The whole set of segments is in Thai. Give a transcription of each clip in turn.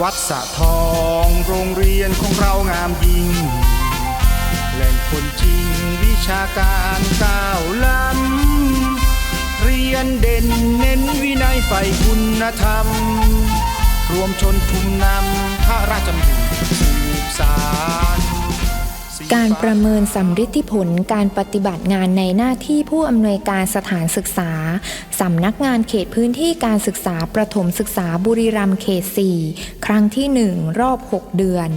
วัดสะทองโรงเรียนของเรางามยิ่ง แหล่งคนจริงวิชาการก้าวล้ำ เรียนเด่นเน้นวินัยใฝ่คุณธรรม รวมชนทุมนำพระราชดำริสืบสาร การประเมินสำฤทธิผลการปฏิบัติงานในหน้าที่ผู้อำนวยการสถานศึกษา สำนักงานเขตพื้นที่การศึกษาประถมศึกษาบุรีรัมย์เขต 4 ครั้งที่ 1 รอบ 6 เดือน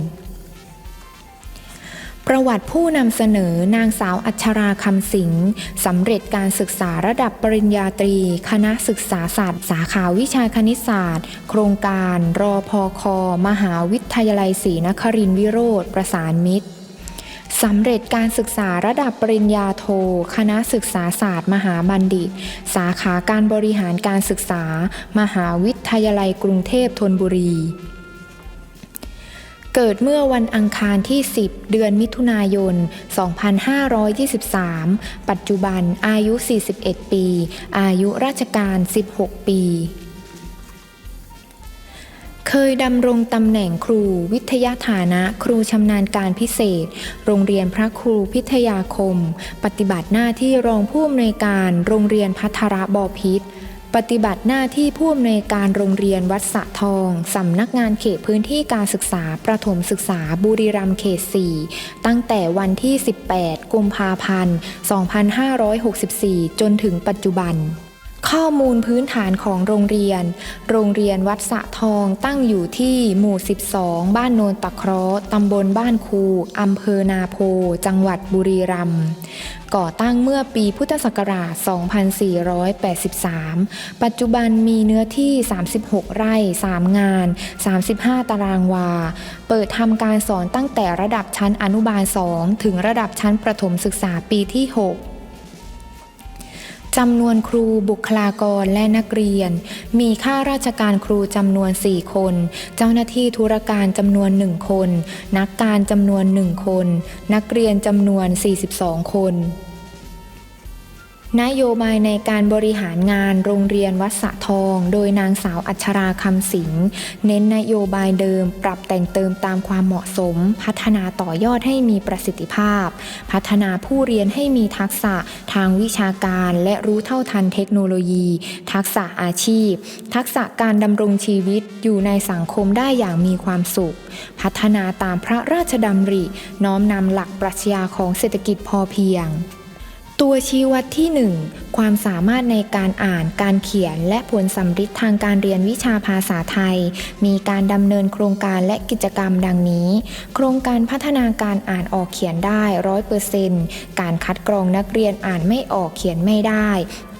ประวัติผู้นำเสนอนางสาวอัชราคำสิงห์สำเร็จการศึกษาระดับปริญญาตรี คณะศึกษาศาสตร์สาขาวิชาคณิตศาสตร์ โครงการ รอพอคอมหาวิทยาลัยศรีนครินทรวิโรธประสานมิตร สำเร็จการศึกษาระดับปริญญาโท คณะศึกษาศาสตร์ มหาบัณฑิต สาขาการบริหารการศึกษา มหาวิทยาลัยกรุงเทพธนบุรี เกิดเมื่อวันอังคารที่ 10 เดือนมิถุนายน 2523 ปัจจุบันอายุ 41 ปี อายุราชการ 16 ปี เคยดำรงตำแหน่งครูวิทยาฐานะครูชำนาญการพิเศษ โรงเรียนพระครูพิทยาคม ปฏิบัติหน้าที่รองผู้อำนวยการโรงเรียนพัทรบอพิษปฏิบัติหน้าที่ผู้อำนวยการโรงเรียนวัดสะทอง สำนักงานเขตพื้นที่การศึกษาประถมศึกษาบุรีรัมย์เขต 4 ตั้งแต่วันที่ 18 กุมภาพันธ์ 2564 จนถึงปัจจุบัน ข้อมูลพื้นฐานของโรงเรียน โรงเรียนวัดสะทองตั้งอยู่ที่หมู่ 12 บ้านโนนตะเคราะห์ตำบลบ้านคูอำเภอนาโพ จังหวัดบุรีรัมย์ ก่อตั้งเมื่อปีพุทธศักราช 2483 ปัจจุบันมีเนื้อที่ 36 ไร่ 3 งาน 35 ตารางวา เปิดทำการสอนตั้งแต่ระดับชั้นอนุบาล 2 ถึงระดับชั้นประถมศึกษาปีที่ 6 จำนวนครูบุคลากรและนักเรียน มีข้าราชการครูจำนวน 4 คน เจ้าหน้าที่ธุรการจำนวน 1 คน นักการจำนวน 1 คน นักเรียนจำนวน 42 คน นโยบายในการบริหารงานโรงเรียนวัดสะทอง โดยนางสาวอัชราคำสิงห์เน้นนโยบายเดิม ปรับแต่งเติมตามความเหมาะสม พัฒนาต่อยอดให้มีประสิทธิภาพ พัฒนาผู้เรียนให้มีทักษะทางวิชาการ และรู้เท่าทันเทคโนโลยี ทักษะอาชีพ ทักษะการดำรงชีวิตอยู่ในสังคมได้อย่างมีความสุข พัฒนาตามพระราชดำริ น้อมนำหลักปรัชญาของเศรษฐกิจพอเพียง ตัวชี้วัดที่ 1 ความสามารถในการอ่านการเขียนและผลสัมฤทธิ์ทางการเรียนวิชาภาษาไทย มีการดำเนินโครงการและกิจกรรมดังนี้ โครงการพัฒนาการอ่านออกเขียนได้ร้อยเปอร์เซนต์การคัดกรองนักเรียนอ่านไม่ออกเขียนไม่ได้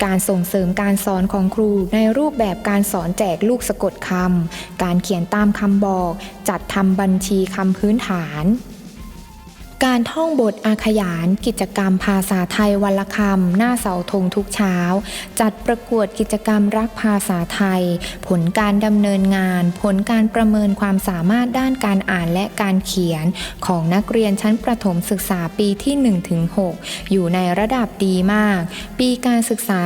การส่งเสริมการสอนของครูในรูปแบบการสอนแจกลูกสะกดคำการเขียนตามคำบอก จัดทำบัญชีคำพื้นฐาน การท่องบทอาขยาน กิจกรรมภาษาไทยวันละคำหน้าเสาธงทุกเช้า จัดประกวดกิจกรรมรักภาษาไทย ผลการดำเนินงาน ผลการประเมินความสามารถด้านการอ่านและการเขียน ของนักเรียนชั้นประถมศึกษาปีที่ 1-6 อยู่ในระดับดีมาก ปีการศึกษา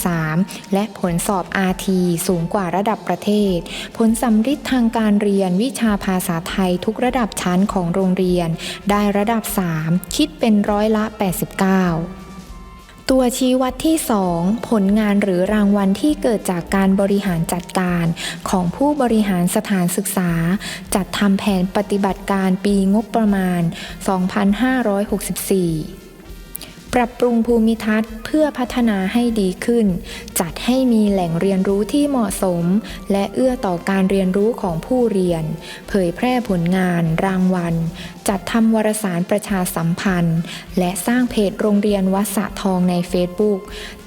2563 และผลสอบ RT สูงกว่าระดับประเทศ ผลสำฤทธิ์ทางการเรียนวิชาภาษาไทยทุกระดับชั้นของโรงเรียนได้ระดับ 3 คิดเป็นร้อยละ 89ตัวชี้วัดที่ 2 ผลงานหรือรางวัลที่เกิดจากการบริหารจัดการของผู้บริหารสถานศึกษา จัดทำแผนปฏิบัติการปีงบประมาณ 2564 ปรับปรุงภูมิทัศน์เพื่อพัฒนาให้ดีขึ้น จัดให้มีแหล่งเรียนรู้ที่เหมาะสม และเอื้อต่อการเรียนรู้ของผู้เรียน เผยแพร่ผลงาน รางวัล จัดทำวารสารประชาสัมพันธ์ และสร้างเพจโรงเรียนวัดสะทองในเฟซบุ๊ก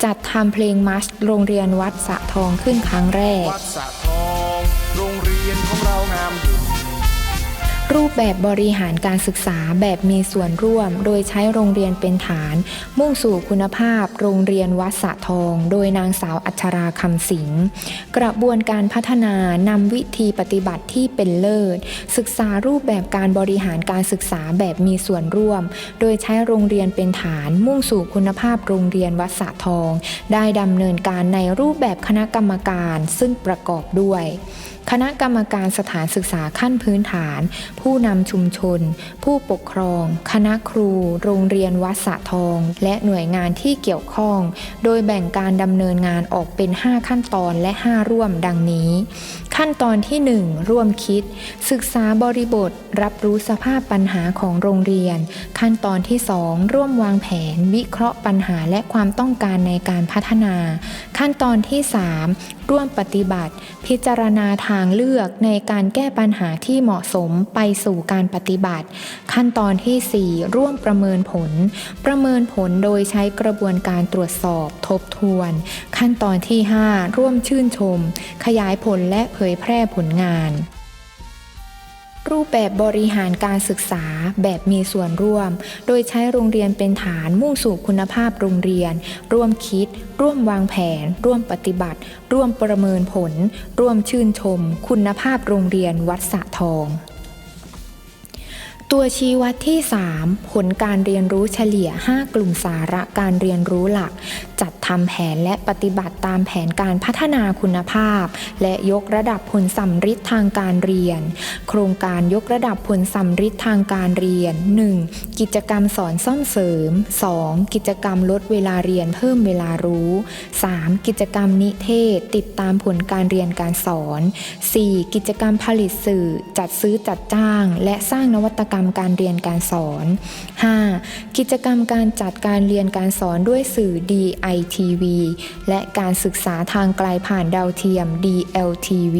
จัดทำเพลงมัชโรงเรียนวัดสะทองขึ้นครั้งแรกวัดสะทองโรงเรียนของเรางาม รูปแบบบริหารการศึกษาแบบมีส่วนร่วม โดยใช้โรงเรียนเป็นฐาน มุ่งสู่คุณภาพ โรงเรียนวัดสะทอง โดยนางสาวอัชราคำสิงห์กระบวนการพัฒนานำวิธีปฏิบัติที่เป็นเลิศ ศึกษารูปแบบการบริหารการศึกษาแบบมีส่วนร่วม โดยใช้โรงเรียนเป็นฐาน มุ่งสู่คุณภาพโรงเรียนวัดสะทอง ได้ดำเนินการในรูปแบบคณะกรรมการ ซึ่งประกอบด้วย คณะกรรมการสถานศึกษาขั้นพื้นฐาน ผู้นำชุมชน ผู้ปกครอง คณะครู โรงเรียนวัดสะทอง และหน่วยงานที่เกี่ยวข้อง โดยแบ่งการดำเนินงานออกเป็น 5 ขั้นตอนและ 5 ร่วมดังนี้ ขั้นตอนที่ 1 ร่วมคิด ศึกษาบริบท รับรู้สภาพปัญหาของโรงเรียน ขั้นตอนที่ 2 ร่วมวางแผน วิเคราะห์ปัญหาและความต้องการในการพัฒนา ขั้นตอนที่ 3 ร่วมปฏิบัติ พิจารณาทางเลือกในการแก้ปัญหาที่เหมาะสมไปสู่การปฏิบัติ ขั้นตอนทีสี่ 4 ร่วมประเมินผล ประเมินผลโดยใช้กระบวนการตรวจสอบทบทวน ขั้นตอนที่ 5 ร่วมชื่นชม ขยายผลและเผยแพร่ผลงาน รูปแบบบริหารการศึกษาแบบมีส่วนร่วม โดยใช้โรงเรียนเป็นฐานมุ่งสู่คุณภาพโรงเรียน ร่วมคิด ร่วมวางแผน ร่วมปฏิบัติ ร่วมประเมินผล ร่วมชื่นชม คุณภาพโรงเรียนวัดสะทอง ตัวชี้วัดที่ 3 ผลการเรียนรู้เฉลี่ย 5 กลุ่มสาระการเรียนรู้หลัก จัดทำแผนและปฏิบัติตามแผนการพัฒนาคุณภาพ และยกระดับผลสัมฤทธิ์ทางการเรียน โครงการยกระดับผลสัมฤทธิ์ทางการเรียน 1. กิจกรรมสอนซ่อมเสริม 2. กิจกรรมลดเวลาเรียนเพิ่มเวลารู้ 3. กิจกรรมนิเทศ ติดตามผลการเรียนการสอน 4. กิจกรรมผลิตสื่อ จัดซื้อจัดจ้าง และสร้างนวัตกรรมการเรียนการสอน 5. กิจกรรมการจัดการเรียนการสอนด้วยสื่อ DITV และการศึกษาทางไกลผ่านดาวเทียม DLTV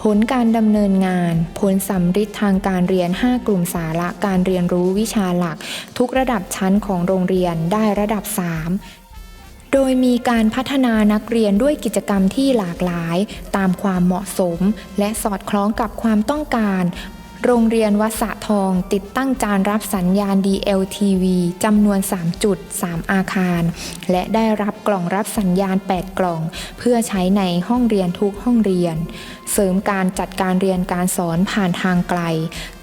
ผลการดำเนินงาน ผลสัมฤทธิ์ทางการเรียน 5 กลุ่มสาระการเรียนรู้วิชาหลัก ทุกระดับชั้นของโรงเรียนได้ระดับ 3โดยมีการพัฒนานักเรียนด้วยกิจกรรมที่หลากหลาย ตามความเหมาะสม และสอดคล้องกับความต้องการ โรงเรียนวัดสะทองติดตั้งจานรับสัญญาณ DLTV จำนวน 3 จุด 3 อาคาร และได้รับกล่องรับสัญญาณ 8 กล่อง เพื่อใช้ในห้องเรียนทุกห้องเรียน เสริมการจัดการเรียนการสอนผ่านทางไกล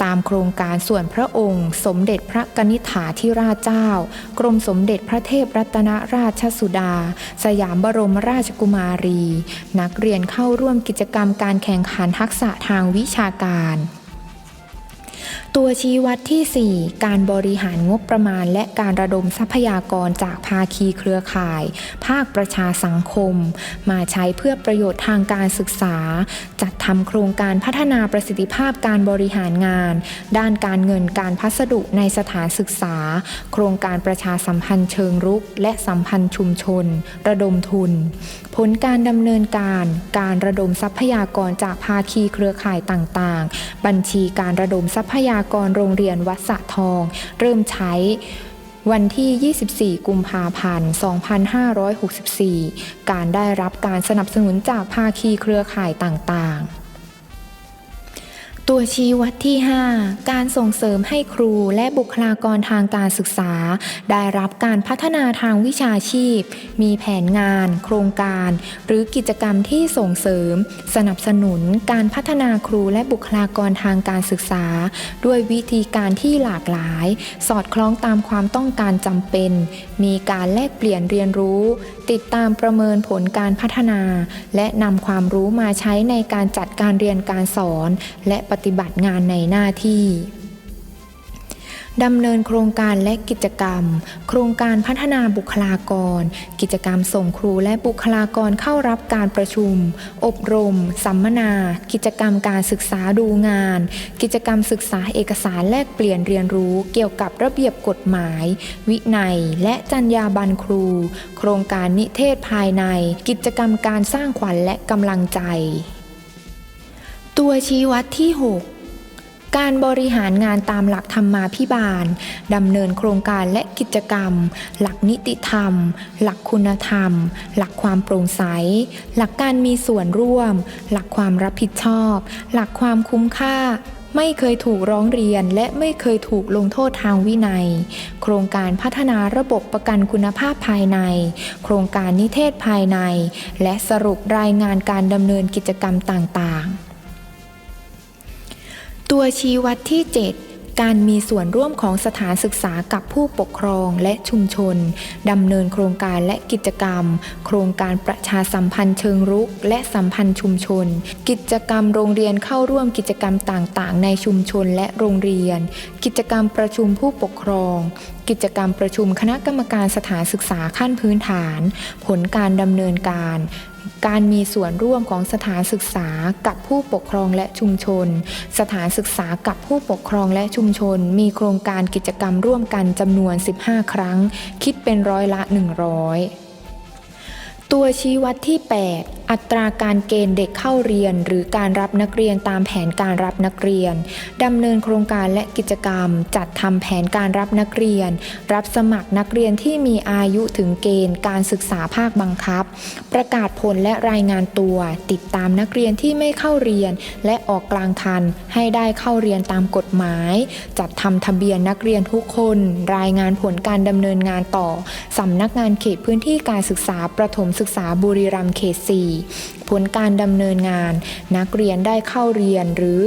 ตามโครงการส่วนพระองค์ สมเด็จพระกนิษฐาธิราชเจ้า กรมสมเด็จพระเทพรัตนราชสุดา สยามบรมราชกุมารี นักเรียนเข้าร่วมกิจกรรมการแข่งขันทักษะทางวิชาการ ตัวชี้วัดที่ 4 การบริหารงบประมาณ และการระดมทรัพยากรจากภาคีเครือข่าย ภาคประชาสังคม มาใช้เพื่อประโยชน์ทางการศึกษา จัดทำโครงการพัฒนาประสิทธิภาพการบริหารงาน ด้านการเงินการพัสดุในสถานศึกษา โครงการประชาสัมพันธ์เชิงรุก และสัมพันธ์ชุมชน ระดมทุน ผลการดำเนินการ การระดมทรัพยากรจากภาคีเครือข่ายต่างๆ บัญชีการระดมทรัพยากรโรงเรียนวัดสะทอง เริ่มใช้วันที่ 24 กุมภาพันธ์ 2564 การได้รับการสนับสนุนจากภาคีเครือข่ายต่างๆ ตัวชี้วัดที่ 5 การส่งเสริมให้ครูและบุคลากรทางการศึกษา ได้รับการพัฒนาทางวิชาชีพ มีแผนงาน โครงการ หรือกิจกรรมที่ส่งเสริม สนับสนุนการพัฒนาครูและบุคลากรทางการศึกษา ด้วยวิธีการที่หลากหลาย สอดคล้องตามความต้องการจำเป็น มีการแลกเปลี่ยนเรียนรู้ ติดตามประเมินผลการพัฒนา และนำความรู้มาใช้ในการจัดการเรียนการสอน และปฏิบัติงานในหน้าที่ดำเนินโครงการและกิจกรรม โครงการพัฒนาบุคลากร กิจกรรมส่งครูและบุคลากรเข้ารับการประชุม อบรม สัมมนา กิจกรรมการศึกษาดูงาน กิจกรรมศึกษาเอกสารแลกเปลี่ยนเรียนรู้เกี่ยวกับระเบียบกฎหมาย วินัย และจรรยาบรรณครู โครงการนิเทศภายใน กิจกรรมการสร้างขวัญและกำลังใจ ตัวชี้วัดที่ 6 การบริหารงานตามหลักธรรมาภิบาลดำเนินโครงการและกิจกรรม หลักนิติธรรม หลักคุณธรรม หลักความโปร่งใส หลักการมีส่วนร่วม หลักความรับผิดชอบ หลักความคุ้มค่าไม่เคยถูกร้องเรียนและไม่เคยถูกลงโทษทางวินัย โครงการพัฒนาระบบประกันคุณภาพภายใน โครงการนิเทศภายใน และสรุปรายงานการดำเนินกิจกรรมต่างๆ ตัวชี้วัดที่ 7 การมีส่วนร่วมของสถานศึกษากับผู้ปกครองและชุมชนดำเนินโครงการและกิจกรรม โครงการประชาสัมพันธ์เชิงรุก และสัมพันธ์ชุมชน กิจกรรมโรงเรียนเข้าร่วมกิจกรรมต่างๆ ในชุมชนและโรงเรียน กิจกรรมประชุมผู้ปกครอง กิจกรรมประชุมคณะกรรมการสถานศึกษาขั้นพื้นฐาน ผลการดำเนินการ การมีส่วนร่วมของสถานศึกษากับผู้ปกครองและชุมชน สถานศึกษากับผู้ปกครองและชุมชน มีโครงการกิจกรรมร่วมกันจำนวน 15 ครั้ง คิดเป็นร้อยละ 100ตัวชี้วัดที่ 8 อัตราการเกณฑ์เด็กเข้าเรียน หรือการรับนักเรียนตามแผนการรับนักเรียนดำเนินโครงการและกิจกรรม จัดทำแผนการรับนักเรียน รับสมัครนักเรียนที่มีอายุถึงเกณฑ์การศึกษาภาคบังคับ ประกาศผลและรายงานตัว ติดตามนักเรียนที่ไม่เข้าเรียน และออกกลางคัน ให้ได้เข้าเรียนตามกฎหมาย จัดทำทะเบียนนักเรียนทุกคน รายงานผลการดำเนินงานต่อสำนักงานเขตพื้นที่การศึกษาประถมศึกษาบุรีรัมย์เขต4ผลการดำเนินงาน นักเรียนได้เข้าเรียนหรือ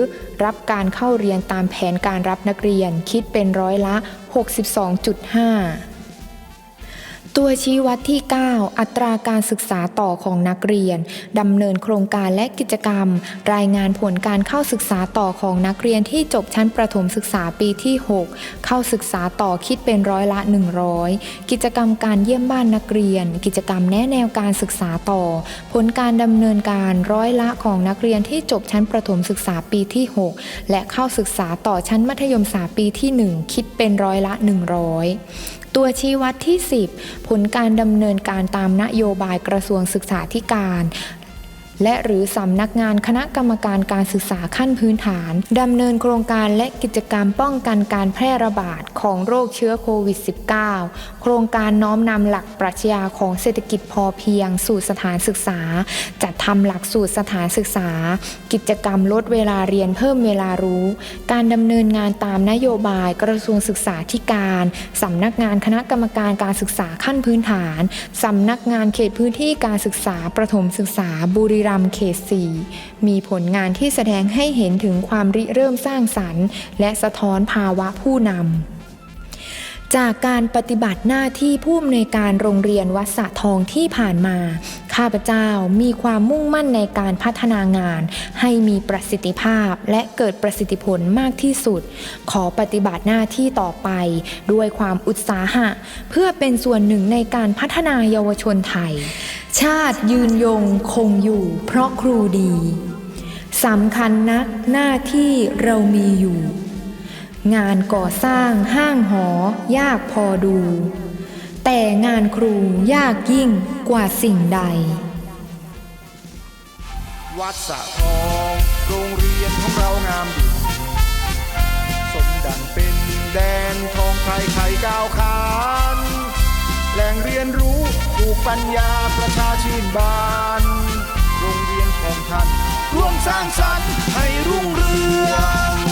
รับการเข้าเรียนตามแผนการรับนักเรียนคิดเป็นร้อยละ 62.5 ตัวชี้วัดที่ 9 อัตราการศึกษาต่อของนักเรียน ดำเนินโครงการและกิจกรรม รายงานผลการเข้าศึกษาต่อของนักเรียนที่จบชั้นประถมศึกษาปีที่ 6 เข้าศึกษาต่อคิดเป็นร้อยละ 100 กิจกรรมการเยี่ยมบ้านนักเรียน กิจกรรมแนะแนวการศึกษาต่อ ผลการดำเนินการร้อยละของนักเรียนที่จบชั้นประถมศึกษาปีที่ 6 และเข้าศึกษาต่อชั้นมัธยมศึกษาปีที่ 1 คิดเป็นร้อยละ 100 ตัวชี้วัดที่ 10 ผลการดำเนินการตามนโยบายกระทรวงศึกษาธิการ และหรือสำนักงานคณะกรรมการการศึกษาขั้นพื้นฐานดำเนินโครงการและกิจกรรมป้องกันการแพร่ระบาดของโรคเชื้อโควิด -19 โครงการน้อมนำหลักปรัชญาของเศรษฐกิจพอเพียง สู่สถานศึกษา จัดทำหลักสูตรสถานศึกษา กิจกรรมลดเวลาเรียนเพิ่มเวลารู้ การดำเนินงานตามนโยบายกระทรวงศึกษาธิการสำนักงานคณะกรรมการการศึกษาขั้นพื้นฐานสำนักงานเขตพื้นที่การศึกษาประถมศึกษาบุรีรัมย์เขต4มีผลงานที่แสดงให้เห็นถึงความริเริ่มสร้างสรรค์ และสะท้อนภาวะผู้นำจากการปฏิบัติหน้าที่ผู้อำนวยการโรงเรียนวัดสะทองที่ผ่านมา ข้าพเจ้ามีความมุ่งมั่นในการพัฒนางาน ให้มีประสิทธิภาพและเกิดประสิทธิผลมากที่สุด ขอปฏิบัติหน้าที่ต่อไป ด้วยความอุตสาหะ เพื่อเป็นส่วนหนึ่งในการพัฒนาเยาวชนไทย ชาติยืนยงคงอยู่เพราะครูดีสำคัญนักหน้าที่เรามีอยู่ งานก่อสร้างห้างหอยากพอดู แต่งานครูยากยิ่งกว่าสิ่งใด วัดสะทองโรงเรียนของเรางามดีสมดังเป็นแดนทองไทยไข่ก้าว กปัญญาประชาชื่นบานโรงเรียนของท่านร่วมสร้างสรรค์ให้รุ่งเรือง